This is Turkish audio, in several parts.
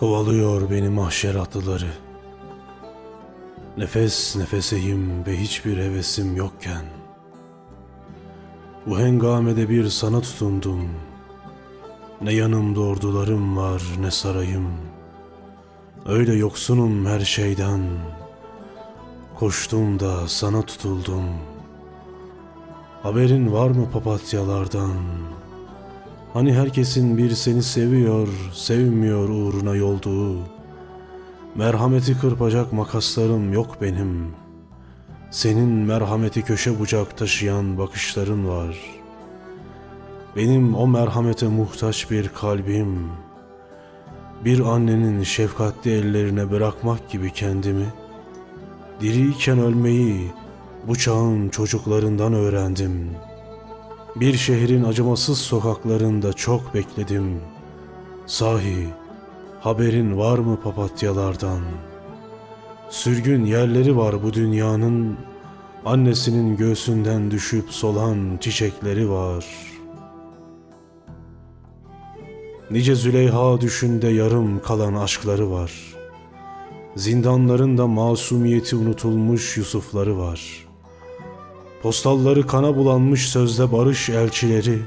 Kovalıyor beni mahşer atlıları. Nefes nefeseyim ve hiçbir hevesim yokken. Bu hengamede bir sana tutundum. Ne yanımda ordularım var ne sarayım. Öyle yoksunum her şeyden. Koştum da sana tutuldum. Haberin var mı papatyalardan? Hani herkesin bir seni seviyor, sevmiyor uğruna yolduğu. Merhameti kırpacak makaslarım yok benim. Senin merhameti köşe bucak taşıyan bakışların var. Benim o merhamete muhtaç bir kalbim. Bir annenin şefkatli ellerine bırakmak gibi kendimi. Diriyken ölmeyi bu çağın çocuklarından öğrendim. Bir şehrin acımasız sokaklarında çok bekledim. Sahi haberin var mı papatyalardan? Sürgün yerleri var bu dünyanın. Annesinin göğsünden düşüp solan çiçekleri var. Nice Züleyha düşünde yarım kalan aşkları var. Zindanlarında masumiyeti unutulmuş Yusufları var. Postalları kana bulanmış sözde barış elçileri,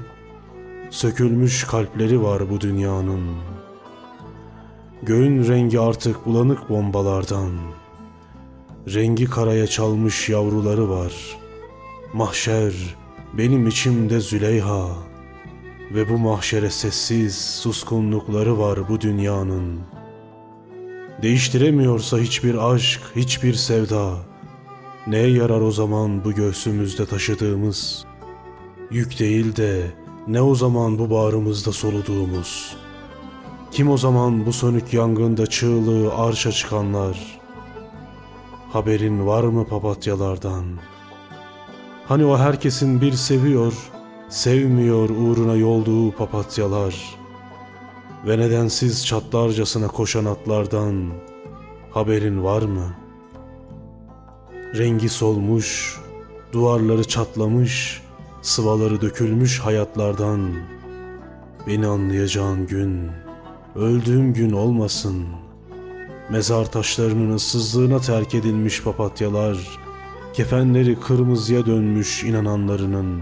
sökülmüş kalpleri var bu dünyanın. Göğün rengi artık bulanık bombalardan. Rengi karaya çalmış yavruları var. Mahşer benim içimde Züleyha ve bu mahşere sessiz suskunlukları var bu dünyanın. Değiştiremiyorsa hiçbir aşk, hiçbir sevda. Neye yarar o zaman bu göğsümüzde taşıdığımız? Yük değil de ne o zaman bu bağrımızda soluduğumuz? Kim o zaman bu sönük yangında çığlığı arşa çıkanlar? Haberin var mı papatyalardan? Hani o herkesin bir seviyor, sevmiyor uğruna yolduğu papatyalar ve nedensiz çatlarcasına koşan atlardan haberin var mı? Rengi solmuş, duvarları çatlamış, sıvaları dökülmüş hayatlardan beni anlayacağın gün, öldüğüm gün olmasın. Mezar taşlarının ıssızlığına terk edilmiş papatyalar, kefenleri kırmızıya dönmüş inananlarının,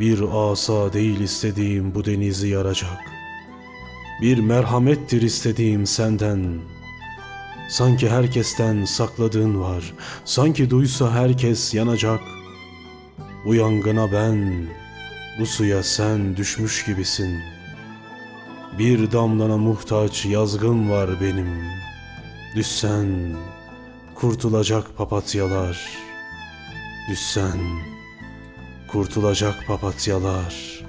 bir asa değil istediğim bu denizi yaracak. Bir merhamettir istediğim senden. Sanki herkesten sakladığın var. Sanki duysa herkes yanacak. Bu yangına ben, bu suya sen düşmüş gibisin. Bir damlana muhtaç yazgın var benim. Düşsen kurtulacak papatyalar. Düşsen kurtulacak papatyalar.''